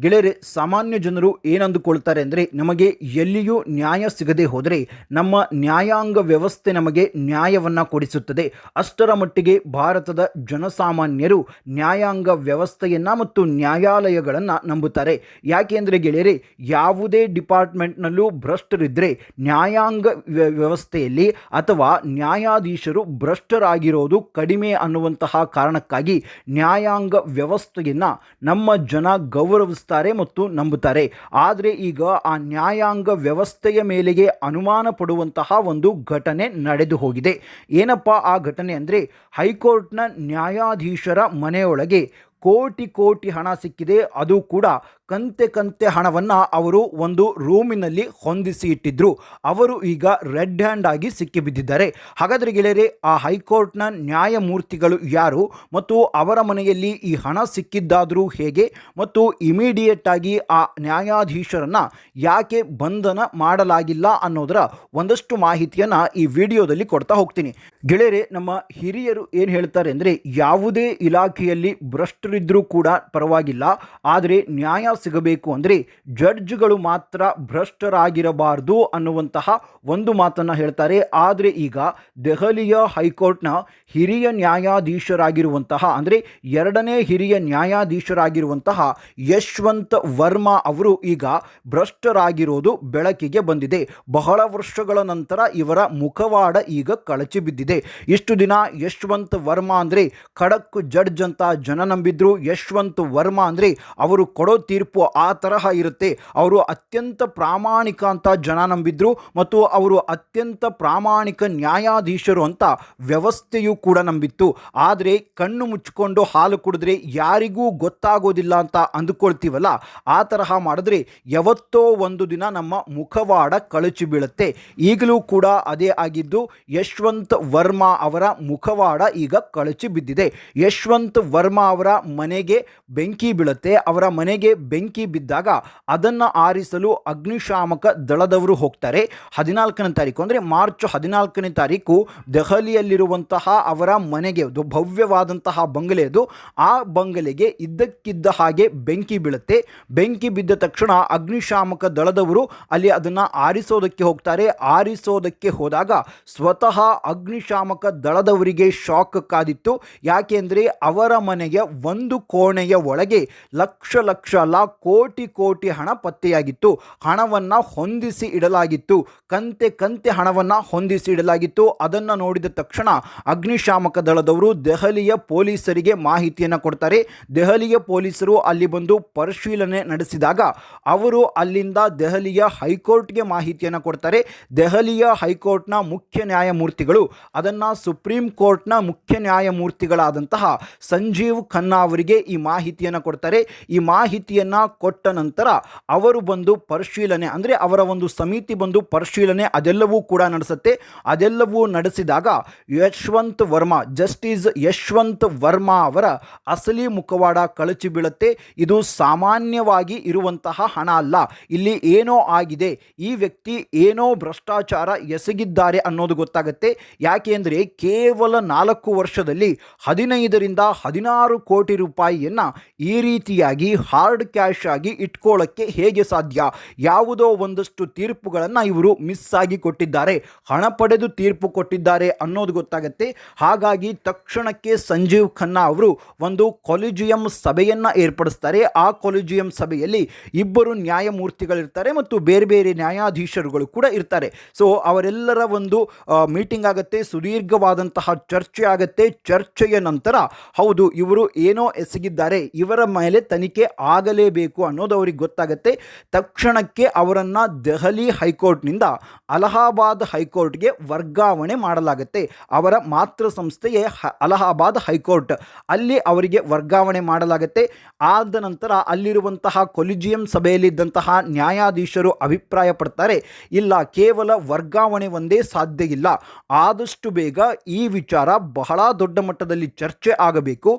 ಗೆಳೆಯರೆ, ಸಾಮಾನ್ಯ ಜನರು ಏನಂದುಕೊಳ್ತಾರೆ ಅಂದರೆ ನಮಗೆ ಎಲ್ಲಿಯೂ ನ್ಯಾಯ ಸಿಗದೆ ಹೋದರೆ ನಮ್ಮ ನ್ಯಾಯಾಂಗ ವ್ಯವಸ್ಥೆ ನಮಗೆ ನ್ಯಾಯವನ್ನು ಕೊಡಿಸುತ್ತದೆ. ಅಷ್ಟರ ಮಟ್ಟಿಗೆ ಭಾರತದ ಜನಸಾಮಾನ್ಯರು ನ್ಯಾಯಾಂಗ ವ್ಯವಸ್ಥೆಯನ್ನು ಮತ್ತು ನ್ಯಾಯಾಲಯಗಳನ್ನು ನಂಬುತ್ತಾರೆ. ಯಾಕೆಂದರೆ ಗೆಳೆಯರೆ, ಯಾವುದೇ ಡಿಪಾರ್ಟ್ಮೆಂಟ್ನಲ್ಲೂ ಭ್ರಷ್ಟರಿದ್ದರೆ ನ್ಯಾಯಾಂಗ ವ್ಯ- ವ್ಯವಸ್ಥೆಯಲ್ಲಿ ಅಥವಾ ನ್ಯಾಯಾಧೀಶರು ಭ್ರಷ್ಟರಾಗಿರೋದು ಕಡಿಮೆ ಅನ್ನುವಂತಹ ಕಾರಣಕ್ಕಾಗಿ ನ್ಯಾಯಾಂಗ ವ್ಯವಸ್ಥೆಯನ್ನು ನಮ್ಮ ಜನ ಗೌರವಿಸ್ತಾರೆ. ಮತ್ತು ನಂಬುತ್ತಾರೆ. ಆದರೆ ಈಗ ಆ ನ್ಯಾಯಾಂಗ ವ್ಯವಸ್ಥೆಯ ಮೇಲೆಗೆ ಅನುಮಾನ ಪಡುವಂತಹ ಒಂದು ಘಟನೆ ನಡೆದು ಹೋಗಿದೆ. ಏನಪ್ಪ ಆ ಘಟನೆ ಅಂದರೆ ಹೈಕೋರ್ಟ್ನ ನ್ಯಾಯಾಧೀಶರ ಮನೆಯೊಳಗೆ ಕೋಟಿ ಕೋಟಿ ಹಣ ಸಿಕ್ಕಿದೆ. ಅದು ಕೂಡ ಕಂತೆ ಕಂತೆ ಹಣವನ್ನು ಅವರು ಒಂದು ರೂಮಿನಲ್ಲಿ ಹೊಂದಿಸಿ ಇಟ್ಟಿದ್ರು ಅವರು ಈಗ ರೆಡ್ ಹ್ಯಾಂಡ್ ಆಗಿ ಸಿಕ್ಕಿಬಿದ್ದಿದ್ದಾರೆ. ಹಾಗಾದರೆ ಗೆಳೆಯರೆ, ಆ ಹೈಕೋರ್ಟ್ನ ನ್ಯಾಯಮೂರ್ತಿಗಳು ಯಾರು ಮತ್ತು ಅವರ ಮನೆಯಲ್ಲಿ ಈ ಹಣ ಸಿಕ್ಕಿದ್ದಾದರೂ ಹೇಗೆ ಮತ್ತು ಇಮಿಡಿಯೇಟ್ ಆಗಿ ಆ ನ್ಯಾಯಾಧೀಶರನ್ನು ಯಾಕೆ ಬಂಧನ ಮಾಡಲಾಗಿಲ್ಲ ಅನ್ನೋದರ ಒಂದಷ್ಟು ಮಾಹಿತಿಯನ್ನು ಈ ವಿಡಿಯೋದಲ್ಲಿ ಕೊಡ್ತಾ ಹೋಗ್ತೀನಿ. ಗೆಳೆಯರೆ, ನಮ್ಮ ಹಿರಿಯರು ಏನು ಹೇಳ್ತಾರೆ ಅಂದರೆ ಯಾವುದೇ ಇಲಾಖೆಯಲ್ಲಿ ಭ್ರಷ್ಟರಿದ್ದರೂ ಕೂಡ ಪರವಾಗಿಲ್ಲ. ಆದರೆ ನ್ಯಾಯ ಸಿಗಬೇಕು ಅಂದರೆ ಜಡ್ಜ್ಗಳು ಮಾತ್ರ ಭ್ರಷ್ಟರಾಗಿರಬಾರ್ದು ಅನ್ನುವಂತಹ ಒಂದು ಮಾತನ್ನು ಹೇಳ್ತಾರೆ. ಆದರೆ ಈಗ ದೆಹಲಿಯ ಹೈಕೋರ್ಟ್ನ ಹಿರಿಯ ನ್ಯಾಯಾಧೀಶರಾಗಿರುವಂತಹ, ಅಂದರೆ ಎರಡನೇ ಹಿರಿಯ ನ್ಯಾಯಾಧೀಶರಾಗಿರುವಂತಹ ಯಶವಂತ್ ವರ್ಮಾ ಅವರು ಈಗ ಭ್ರಷ್ಟರಾಗಿರೋದು ಬೆಳಕಿಗೆ ಬಂದಿದೆ. ಬಹಳ ವರ್ಷಗಳ ನಂತರ ಇವರ ಮುಖವಾಡ ಈಗ ಕಳಚಿ ಬಿದ್ದಿದೆ. ಇಷ್ಟು ದಿನ ಯಶವಂತ್ ವರ್ಮಾ ಅಂದರೆ ಖಡಕ್ ಜಡ್ಜ್ ಅಂತ ಜನ ನಂಬಿದ್ರು. ಯಶವಂತ್ ವರ್ಮಾ ಅಂದರೆ ಅವರು ಕೊಡೋ ತೀರ್ಪು ಆ ತರಹ ಇರುತ್ತೆ. ಅವರು ಅತ್ಯಂತ ಪ್ರಾಮಾಣಿಕ ಅಂತ ಜನ ನಂಬಿದ್ರು ಮತ್ತು ಅವರು ಅತ್ಯಂತ ಪ್ರಾಮಾಣಿಕ ನ್ಯಾಯಾಧೀಶರು ಅಂತ ವ್ಯವಸ್ಥೆಯು ಕೂಡ ನಂಬಿತ್ತು. ಆದರೆ ಕಣ್ಣು ಮುಚ್ಚಿಕೊಂಡು ಹಾಲು ಕುಡಿದ್ರೆ ಯಾರಿಗೂ ಗೊತ್ತಾಗೋದಿಲ್ಲ ಅಂತ ಅಂದುಕೊಳ್ತೀವಲ್ಲ? ಆ ತರಹ ಮಾಡಿದ್ರೆ ಯಾವತ್ತೋ ಒಂದು ದಿನ ನಮ್ಮ ಮುಖವಾಡ ಕಳಚಿ ಬೀಳುತ್ತೆ. ಈಗಲೂ ಕೂಡ ಅದೇ ಆಗಿದ್ದು ಯಶವಂತ್ ವರ್ಮಾ ಅವರ ಮುಖವಾಡ ಈಗ ಕಳಚಿ ಬಿದ್ದಿದೆ. ಯಶವಂತ್ ವರ್ಮಾ ಅವರ ಮನೆಗೆ ಬೆಂಕಿ ಬೀಳುತ್ತೆ. ಅವರ ಮನೆಗೆ ಬೆಂಕಿ ಬಿದ್ದಾಗ ಅದನ್ನು ಆರಿಸಲು ಅಗ್ನಿಶಾಮಕ ದಳದವರು ಹೋಗ್ತಾರೆ. ಹದಿನಾಲ್ಕನೇ ತಾರೀಕು ಅಂದರೆ ಮಾರ್ಚ್ ಹದಿನಾಲ್ಕನೇ ತಾರೀಕು ದೆಹಲಿಯಲ್ಲಿರುವಂತಹ ಅವರ ಮನೆಗೆ ಭವ್ಯವಾದಂತಹ ಬಂಗಲೆ ಅದು. ಆ ಬಂಗಲೆಗೆ ಇದ್ದಕ್ಕಿದ್ದ ಹಾಗೆ ಬೆಂಕಿ ಬೀಳುತ್ತೆ. ಬೆಂಕಿ ಬಿದ್ದ ತಕ್ಷಣ ಅಗ್ನಿಶಾಮಕ ದಳದವರು ಅಲ್ಲಿ ಅದನ್ನು ಆರಿಸೋದಕ್ಕೆ ಹೋಗ್ತಾರೆ. ಆರಿಸೋದಕ್ಕೆ ಹೋದಾಗ ಸ್ವತಃ ಅಗ್ನಿಶಾಮಕ ದಳದವರಿಗೆ ಶಾಕ್ ಕಾದಿತ್ತು. ಯಾಕೆಂದರೆ ಅವರ ಮನೆಯ ಒಂದು ಕೋಣೆಯ ಒಳಗೆ ಲಕ್ಷ ಲಕ್ಷ ಅಲ್ಲ ಕೋಟಿ ಕೋಟಿ ಹಣ ಪತ್ತೆಯಾಗಿತ್ತು. ಹಣವನ್ನು ಹೊಂದಿಸಿ ಇಡಲಾಗಿತ್ತು. ಕಂತೆ ಕಂತೆ ಹಣವನ್ನು ಹೊಂದಿಸಿ ಇಡಲಾಗಿತ್ತು. ಅದನ್ನು ನೋಡಿದ ತಕ್ಷಣ ಅಗ್ನಿಶಾಮಕ ದಳದವರು ದೆಹಲಿಯ ಪೊಲೀಸರಿಗೆ ಮಾಹಿತಿಯನ್ನು ಕೊಡ್ತಾರೆ. ದೆಹಲಿಯ ಪೊಲೀಸರು ಅಲ್ಲಿ ಬಂದು ಪರಿಶೀಲನೆ ನಡೆಸಿದಾಗ ಅವರು ಅಲ್ಲಿಂದ ದೆಹಲಿಯ ಹೈಕೋರ್ಟ್ಗೆ ಮಾಹಿತಿಯನ್ನು ಕೊಡ್ತಾರೆ. ದೆಹಲಿಯ ಹೈಕೋರ್ಟ್ನ ಮುಖ್ಯ ನ್ಯಾಯಮೂರ್ತಿಗಳು, ಅದನ್ನು ಸುಪ್ರೀಂ ಕೋರ್ಟ್ನ ಮುಖ್ಯ ನ್ಯಾಯಮೂರ್ತಿಗಳಾದಂತಹ ಸಂಜೀವ್ ಖನ್ನಾ ಅವರಿಗೆ ಈ ಮಾಹಿತಿಯನ್ನು ಕೊಡ್ತಾರೆ. ಈ ಮಾಹಿತಿಯನ್ನು ಕೊಟ್ಟ ನಂತರ ಅವರು ಬಂದು ಪರಿಶೀಲನೆ, ಅಂದರೆ ಅವರ ಒಂದು ಸಮಿತಿ ಬಂದು ಪರಿಶೀಲನೆ ಅದೆಲ್ಲವೂ ಕೂಡ ನಡೆಸುತ್ತೆ. ಅದೆಲ್ಲವೂ ನಡೆಸಿದಾಗ ಯಶವಂತ್ ವರ್ಮಾ, ಜಸ್ಟಿಸ್ ಯಶವಂತ್ ವರ್ಮಾ ಅವರ ಅಸಲಿ ಮುಖವಾಡ ಕಳಚಿ ಬೀಳುತ್ತೆ. ಇದು ಸಾಮಾನ್ಯವಾಗಿ ಇರುವಂತಹ ಹಣ ಅಲ್ಲ. ಇಲ್ಲಿ ಏನೋ ಆಗಿದೆ, ಈ ವ್ಯಕ್ತಿ ಏನೋ ಭ್ರಷ್ಟಾಚಾರ ಎಸಗಿದ್ದಾರೆ ಅನ್ನೋದು ಗೊತ್ತಾಗುತ್ತೆ. ಯಾಕೆಂದರೆ ಕೇವಲ ನಾಲ್ಕು ವರ್ಷದಲ್ಲಿ ಹದಿನೈದರಿಂದ ಹದಿನಾರು ಕೋಟಿ ರೂಪಾಯಿಯನ್ನು ಈ ರೀತಿಯಾಗಿ ಹಾರ್ಡ್ ಕ್ಯಾಶ್ ಆಗಿ ಇಟ್ಕೊಳ್ಳೋಕ್ಕೆ ಹೇಗೆ ಸಾಧ್ಯ? ಯಾವುದೋ ಒಂದಷ್ಟು ತೀರ್ಪುಗಳನ್ನು ಇವರು ಮಿಸ್ ಆಗಿ ಕೊಟ್ಟಿದ್ದಾರೆ. ಹಣ ಪಡೆದು ತೀರ್ಪು ಕೊಟ್ಟಿದ್ದಾರೆ ಅನ್ನೋದು ಗೊತ್ತಾಗುತ್ತೆ. ಹಾಗಾಗಿ ತಕ್ಷಣಕ್ಕೆ ಸಂಜೀವ್ ಖನ್ನಾ ಅವರು ಒಂದು ಕೊಲಿಜಿಯಂ ಸಭೆಯನ್ನು ಏರ್ಪಡಿಸ್ತಾರೆ. ಆ ಕೊಲಿಜಿಯಂ ಸಭೆಯಲ್ಲಿ ಇಬ್ಬರು ನ್ಯಾಯಮೂರ್ತಿಗಳಿರ್ತಾರೆ ಮತ್ತು ಬೇರೆ ಬೇರೆ ನ್ಯಾಯಾಧೀಶರುಗಳು ಕೂಡ ಇರ್ತಾರೆ. ಸೊ ಅವರೆಲ್ಲರ ಒಂದು ಮೀಟಿಂಗ್ ಆಗುತ್ತೆ, ಸುದೀರ್ಘವಾದಂತಹ ಚರ್ಚೆ ಆಗುತ್ತೆ. ಚರ್ಚೆಯ ನಂತರ ಹೌದು, ಇವರು ಏನೋ ಎಸಗಿದ್ದಾರೆ. ಇವರ ಮೇಲೆ ತನಿಖೆ ಆಗಲೇಬೇಕು ಅನ್ನೋದು ಅವ್ರಿಗೆ ಗೊತ್ತಾಗುತ್ತೆ. ತಕ್ಷಣಕ್ಕೆ ಅವರನ್ನು ದೆಹಲಿ ಹೈಕೋರ್ಟ್ನಿಂದ ಅಲಹಾಬಾದ್ ಹೈಕೋರ್ಟ್ಗೆ ವರ್ಗಾವಣೆ ಮಾಡಲಾಗುತ್ತೆ. ಅವರ ಮಾತೃ ಸಂಸ್ಥೆಯೇ ಅಲಹಾಬಾದ್ ಹೈಕೋರ್ಟ್. ಅಲ್ಲಿ ಅವರಿಗೆ ವರ್ಗಾವಣೆ ಮಾಡಲಾಗುತ್ತೆ. ಆದ ನಂತರ ಅಲ್ಲಿರುವಂತಹ ಕೊಲಿಜಿಯಂ ಸಭೆಯಲ್ಲಿದ್ದಂತಹ ನ್ಯಾಯಾಧೀಶರು ಅಭಿಪ್ರಾಯ ಪಡ್ತಾರೆ ಇಲ್ಲ, ಕೇವಲ ವರ್ಗಾವಣೆ ಒಂದೇ ಸಾಧ್ಯ ಇಲ್ಲ. ಆದಷ್ಟು ಬೇಗ ಈ ವಿಚಾರ ಬಹಳ ದೊಡ್ಡ ಮಟ್ಟದಲ್ಲಿ ಚರ್ಚೆ ಆಗಬೇಕು.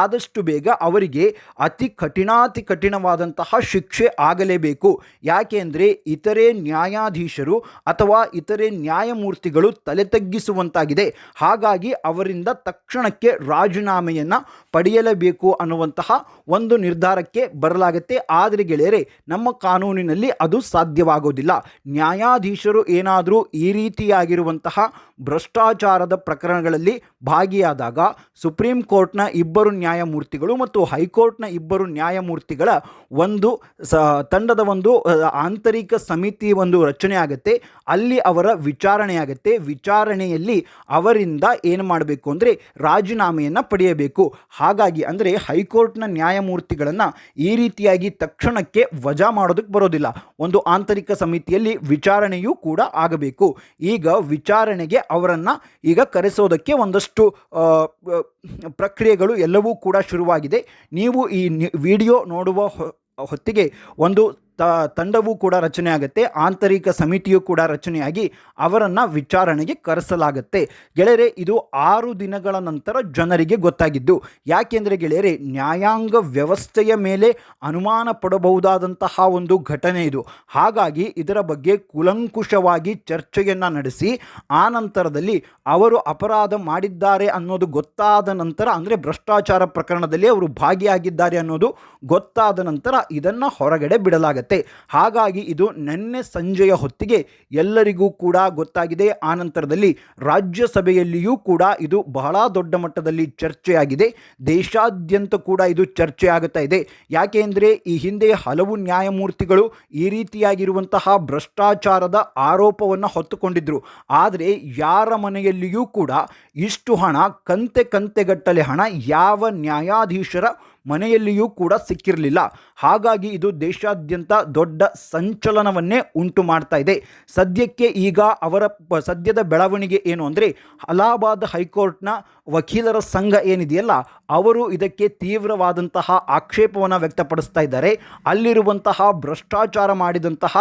ಆದಷ್ಟು ಬೇಗ ಅವರಿಗೆ ಅತಿ ಕಠಿಣಾತಿ ಕಠಿಣ ಕಠಿಣವಾದಂತಹ ಶಿಕ್ಷೆ ಆಗಲೇಬೇಕು. ಯಾಕೆಂದರೆ ಇತರೆ ನ್ಯಾಯಾಧೀಶರು ಅಥವಾ ಇತರೆ ನ್ಯಾಯಮೂರ್ತಿಗಳು ತಲೆ ತಗ್ಗಿಸುವಂತಾಗಿದೆ. ಹಾಗಾಗಿ ಅವರಿಂದ ತಕ್ಷಣಕ್ಕೆ ರಾಜೀನಾಮೆಯನ್ನು ಪಡೆಯಲೇಬೇಕು ಅನ್ನುವಂತಹ ಒಂದು ನಿರ್ಧಾರಕ್ಕೆ ಬರಲಾಗುತ್ತೆ. ಆದರೆ ಗೆಳೆಯರೆ, ನಮ್ಮ ಕಾನೂನಿನಲ್ಲಿ ಅದು ಸಾಧ್ಯವಾಗೋದಿಲ್ಲ. ನ್ಯಾಯಾಧೀಶರು ಏನಾದರೂ ಈ ರೀತಿಯಾಗಿರುವಂತಹ ಭ್ರಷ್ಟಾಚಾರದ ಪ್ರಕರಣಗಳಲ್ಲಿ ಭಾಗಿಯಾದಾಗ ಸುಪ್ರೀಂ ಕೋರ್ಟ್ನ ಇಬ್ಬರು ನ್ಯಾಯಮೂರ್ತಿಗಳು ಮತ್ತು ಹೈಕೋರ್ಟ್ನ ಇಬ್ಬರು ನ್ಯಾಯಮೂರ್ತಿಗಳ ಒಂದು ಸ, ತಂಡದ ಒಂದು ಆಂತರಿಕ ಸಮಿತಿ ಒಂದು ರಚನೆ ಆಗುತ್ತೆ. ಅಲ್ಲಿ ಅವರ ವಿಚಾರಣೆ ಆಗುತ್ತೆ. ವಿಚಾರಣೆಯಲ್ಲಿ ಅವರಿಂದ ಏನು ಮಾಡಬೇಕು ಅಂದರೆ ರಾಜೀನಾಮೆಯನ್ನು ಪಡೆಯಬೇಕು. ಹಾಗಾಗಿ ಅಂದರೆ ಹೈಕೋರ್ಟ್ನ ನ್ಯಾಯಮೂರ್ತಿಗಳನ್ನು ಈ ರೀತಿಯಾಗಿ ತಕ್ಷಣಕ್ಕೆ ವಜಾ ಮಾಡೋದಕ್ಕೆ ಬರೋದಿಲ್ಲ. ಒಂದು ಆಂತರಿಕ ಸಮಿತಿಯಲ್ಲಿ ವಿಚಾರಣೆಯೂ ಕೂಡ ಆಗಬೇಕು. ಈಗ ವಿಚಾರಣೆಗೆ ಅವರನ್ನು ಈಗ ಕರೆಸೋದಕ್ಕೆ ಒಂದಷ್ಟು ಪ್ರಕ್ರಿಯೆಗಳು ಎಲ್ಲವೂ ಕೂಡ ಶುರುವಾಗಿದೆ. ನೀವು ಈ ವಿಡಿಯೋ ನೋಡುವ ಹೊತ್ತಿಗೆ ಒಂದು ತ, ತಂಡವೂ ಕೂಡ ರಚನೆ ಆಗುತ್ತೆ, ಆಂತರಿಕ ಸಮಿತಿಯು ಕೂಡ ರಚನೆಯಾಗಿ ಅವರನ್ನು ವಿಚಾರಣೆಗೆ ಕರೆಸಲಾಗುತ್ತೆ. ಗೆಳೆಯರೆ, ಇದು ಆರು ದಿನಗಳ ನಂತರ ಜನರಿಗೆ ಗೊತ್ತಾಗಿದ್ದು, ಯಾಕೆಂದರೆ ಗೆಳೆಯರೆ, ನ್ಯಾಯಾಂಗ ವ್ಯವಸ್ಥೆಯ ಮೇಲೆ ಅನುಮಾನ ಪಡಬಹುದಾದಂತಹ ಒಂದು ಘಟನೆ ಇದು. ಹಾಗಾಗಿ ಇದರ ಬಗ್ಗೆ ಕುಲಂಕುಷವಾಗಿ ಚರ್ಚೆಯನ್ನು ನಡೆಸಿ, ಆ ನಂತರದಲ್ಲಿ ಅವರು ಅಪರಾಧ ಮಾಡಿದ್ದಾರೆ ಅನ್ನೋದು ಗೊತ್ತಾದ ನಂತರ, ಅಂದರೆ ಭ್ರಷ್ಟಾಚಾರ ಪ್ರಕರಣದಲ್ಲಿ ಅವರು ಭಾಗಿಯಾಗಿದ್ದಾರೆ ಅನ್ನೋದು ಗೊತ್ತಾದ ನಂತರ ಇದನ್ನು ಹೊರಗಡೆ ಬಿಡಲಾಗತ್ತೆ. ಹಾಗಾಗಿ ಇದು ನಿನ್ನೆ ಸಂಜೆಯ ಹೊತ್ತಿಗೆ ಎಲ್ಲರಿಗೂ ಕೂಡ ಗೊತ್ತಾಗಿದೆ. ಆ ನಂತರದಲ್ಲಿ ರಾಜ್ಯಸಭೆಯಲ್ಲಿಯೂ ಕೂಡ ಇದು ಬಹಳ ದೊಡ್ಡ ಮಟ್ಟದಲ್ಲಿ ಚರ್ಚೆಯಾಗಿದೆ. ದೇಶಾದ್ಯಂತ ಕೂಡ ಇದು ಚರ್ಚೆ ಆಗುತ್ತಾ ಇದೆ ಯಾಕೆಂದರೆ ಈ ಹಿಂದೆ ಹಲವು ನ್ಯಾಯಮೂರ್ತಿಗಳು ಈ ರೀತಿಯಾಗಿರುವಂತಹ ಭ್ರಷ್ಟಾಚಾರದ ಆರೋಪವನ್ನು ಹೊತ್ತುಕೊಂಡಿದ್ದರು ಆದರೆ ಯಾರ ಮನೆಯಲ್ಲಿಯೂ ಕೂಡ ಇಷ್ಟು ಹಣ, ಕಂತೆ ಕಂತೆಗಟ್ಟಲೆ ಹಣ ಯಾವ ನ್ಯಾಯಾಧೀಶರ ಮನೆಯಲ್ಲಿಯೂ ಕೂಡ ಸಿಕ್ಕಿರಲಿಲ್ಲ. ಹಾಗಾಗಿ ಇದು ದೇಶಾದ್ಯಂತ ದೊಡ್ಡ ಸಂಚಲನವನ್ನೇ ಉಂಟು ಮಾಡ್ತಾ ಇದೆ. ಸದ್ಯಕ್ಕೆ ಈಗ ಅವರ ಸದ್ಯದ ಬೆಳವಣಿಗೆ ಏನು ಅಂದರೆ, ಅಲಹಾಬಾದ್ ಹೈಕೋರ್ಟ್ನ ವಕೀಲರ ಸಂಘ ಏನಿದೆಯಲ್ಲ, ಅವರು ಇದಕ್ಕೆ ತೀವ್ರವಾದಂತಹ ಆಕ್ಷೇಪವನ್ನು ವ್ಯಕ್ತಪಡಿಸ್ತಾ ಇದ್ದಾರೆ. ಅಲ್ಲಿರುವಂತಹ ಭ್ರಷ್ಟಾಚಾರ ಮಾಡಿದಂತಹ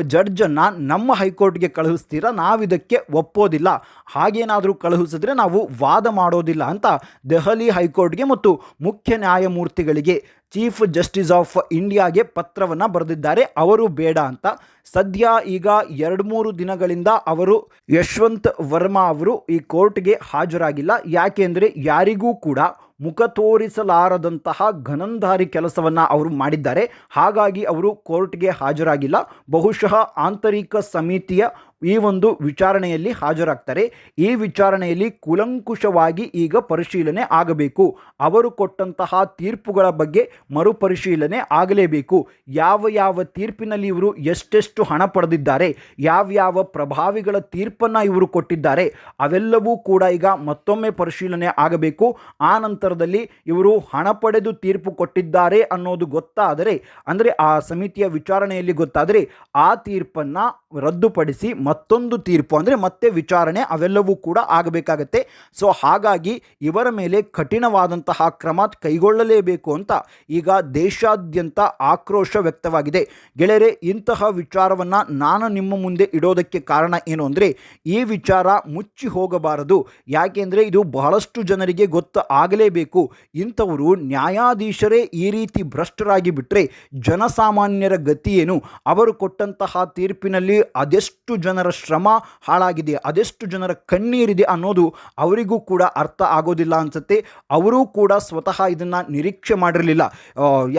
ಜಡ್ಜನ್ನು ನಮ್ಮ ಹೈಕೋರ್ಟ್ಗೆ ಕಳುಹಿಸ್ತೀರಾ? ನಾವಿದಕ್ಕೆ ಒಪ್ಪೋದಿಲ್ಲ. ಹಾಗೇನಾದರೂ ಕಳುಹಿಸಿದ್ರೆ ನಾವು ವಾದ ಮಾಡೋದಿಲ್ಲ ಅಂತ ದೆಹಲಿ ಹೈಕೋರ್ಟ್ಗೆ ಮತ್ತು ಮುಖ್ಯ ನ್ಯಾಯಮೂರ್ತಿಗಳಿಗೆ ಚೀಫ್ ಜಸ್ಟಿಸ್ ಆಫ್ ಇಂಡಿಯಾಗೆ ಪತ್ರವನ್ನು ಬರೆದಿದ್ದಾರೆ. ಅವರು ಬೇಡ ಅಂತ. ಸದ್ಯ ಈಗ ಎರಡು ಮೂರು ದಿನಗಳಿಂದ ಅವರು ಯಶವಂತ್ ವರ್ಮಾ ಅವರು ಈ ಕೋರ್ಟ್ಗೆ ಹಾಜರಾಗಿಲ್ಲ. ಯಾಕೆಂದರೆ ಯಾರಿಗೂ ಕೂಡ ಮುಖ ತೋರಿಸಲಾರದಂತಹ ಘನಂಧಾರಿ ಕೆಲಸವನ್ನು ಅವರು ಮಾಡಿದ್ದಾರೆ. ಹಾಗಾಗಿ ಅವರು ಕೋರ್ಟ್ಗೆ ಹಾಜರಾಗಿಲ್ಲ. ಬಹುಶಃ ಆಂತರಿಕ ಸಮಿತಿಯ ಈ ಒಂದು ವಿಚಾರಣೆಯಲ್ಲಿ ಹಾಜರಾಗ್ತಾರೆ. ಈ ವಿಚಾರಣೆಯಲ್ಲಿ ಕೂಲಂಕುಷವಾಗಿ ಈಗ ಪರಿಶೀಲನೆ ಆಗಬೇಕು. ಅವರು ಕೊಟ್ಟಂತಹ ತೀರ್ಪುಗಳ ಬಗ್ಗೆ ಮರುಪರಿಶೀಲನೆ ಆಗಲೇಬೇಕು. ಯಾವ ಯಾವ ತೀರ್ಪಿನಲ್ಲಿ ಇವರು ಎಷ್ಟೆಷ್ಟು ಹಣ ಪಡೆದಿದ್ದಾರೆ ಯಾವ್ಯಾವ ಪ್ರಭಾವಿಗಳ ತೀರ್ಪನ್ನು ಇವರು ಕೊಟ್ಟಿದ್ದಾರೆ, ಅವೆಲ್ಲವೂ ಕೂಡ ಈಗ ಮತ್ತೊಮ್ಮೆ ಪರಿಶೀಲನೆ ಆಗಬೇಕು. ಆ ನಂತರದಲ್ಲಿ ಇವರು ಹಣ ಪಡೆದು ತೀರ್ಪು ಕೊಟ್ಟಿದ್ದಾರೆ ಅನ್ನೋದು ಗೊತ್ತಾದರೆ, ಅಂದರೆ ಆ ಸಮಿತಿಯ ವಿಚಾರಣೆಯಲ್ಲಿ ಗೊತ್ತಾದರೆ ಆ ತೀರ್ಪನ್ನು ರದ್ದುಪಡಿಸಿ ಮತ್ತೊಂದು ತೀರ್ಪು ಅಂದರೆ ಮತ್ತೆ ವಿಚಾರಣೆ ಅವೆಲ್ಲವೂ ಕೂಡ ಆಗಬೇಕಾಗತ್ತೆ. ಸೊ ಹಾಗಾಗಿ ಇವರ ಮೇಲೆ ಕಠಿಣವಾದಂತಹ ಕ್ರಮ ಕೈಗೊಳ್ಳಲೇಬೇಕು ಅಂತ ಈಗ ದೇಶಾದ್ಯಂತ ಆಕ್ರೋಶ ವ್ಯಕ್ತವಾಗಿದೆ. ಗೆಳೆಯರೆ, ಇಂತಹ ವಿಚಾರವನ್ನು ನಾನು ನಿಮ್ಮ ಮುಂದೆ ಇಡೋದಕ್ಕೆ ಕಾರಣ ಏನು ಅಂದರೆ, ಈ ವಿಚಾರ ಮುಚ್ಚಿ ಹೋಗಬಾರದು. ಯಾಕೆಂದರೆ ಇದು ಬಹಳಷ್ಟು ಜನರಿಗೆ ಗೊತ್ತು ಆಗಲೇಬೇಕು. ಇಂಥವರು ನ್ಯಾಯಾಧೀಶರೇ ಈ ರೀತಿ ಭ್ರಷ್ಟರಾಗಿ ಬಿಟ್ಟರೆ ಜನಸಾಮಾನ್ಯರ ಗತಿ ಏನು? ಅವರು ಕೊಟ್ಟಂತಹ ತೀರ್ಪಿನಲ್ಲಿ ಅದೆಷ್ಟು ಜನರ ಶ್ರಮ ಹಾಳಾಗಿದೆ, ಅದೆಷ್ಟು ಜನರ ಕಣ್ಣೀರಿದೆ ಅನ್ನೋದು ಅವರಿಗೂ ಕೂಡ ಅರ್ಥ ಆಗೋದಿಲ್ಲ ಅನಿಸುತ್ತೆ. ಅವರೂ ಕೂಡ ಸ್ವತಃ ಇದನ್ನು ನಿರೀಕ್ಷೆ ಮಾಡಿರಲಿಲ್ಲ.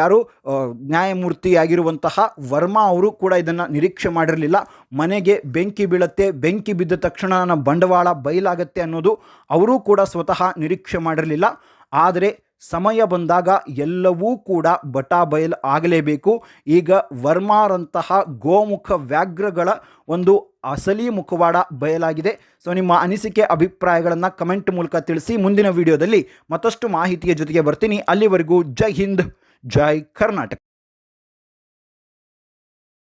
ಯಾರು ನ್ಯಾಯಮೂರ್ತಿಯಾಗಿರುವಂತಹ ವರ್ಮಾ ಅವರು ಕೂಡ ಇದನ್ನು ನಿರೀಕ್ಷೆ ಮಾಡಿರಲಿಲ್ಲ. ಮನೆಗೆ ಬೆಂಕಿ ಬೀಳತ್ತೆ, ಬೆಂಕಿ ಬಿದ್ದ ತಕ್ಷಣ ನನ್ನ ಬಂಡವಾಳ ಬಯಲಾಗತ್ತೆ ಅನ್ನೋದು ಅವರೂ ಕೂಡ ಸ್ವತಃ ನಿರೀಕ್ಷೆ ಮಾಡಿರಲಿಲ್ಲ. ಆದರೆ ಸಮಯ ಬಂದಾಗ ಎಲ್ಲವೂ ಕೂಡ ಬಟಾ ಬಯಲು ಆಗಲೇಬೇಕು. ಈಗ ವರ್ಮಾರಂತಹ ಗೋಮುಖ ವ್ಯಾಘ್ರಗಳ ಒಂದು ಅಸಲಿ ಮುಖವಾಡ ಬಯಲಾಗಿದೆ. ಸೊ, ನಿಮ್ಮ ಅನಿಸಿಕೆ, ಅಭಿಪ್ರಾಯಗಳನ್ನು ಕಮೆಂಟ್ ಮೂಲಕ ತಿಳಿಸಿ. ಮುಂದಿನ ವಿಡಿಯೋದಲ್ಲಿ ಮತ್ತಷ್ಟು ಮಾಹಿತಿಯ ಜೊತೆಗೆ ಬರ್ತೀನಿ. ಅಲ್ಲಿವರೆಗೂ ಜೈ ಹಿಂದ್, ಜೈ ಕರ್ನಾಟಕ.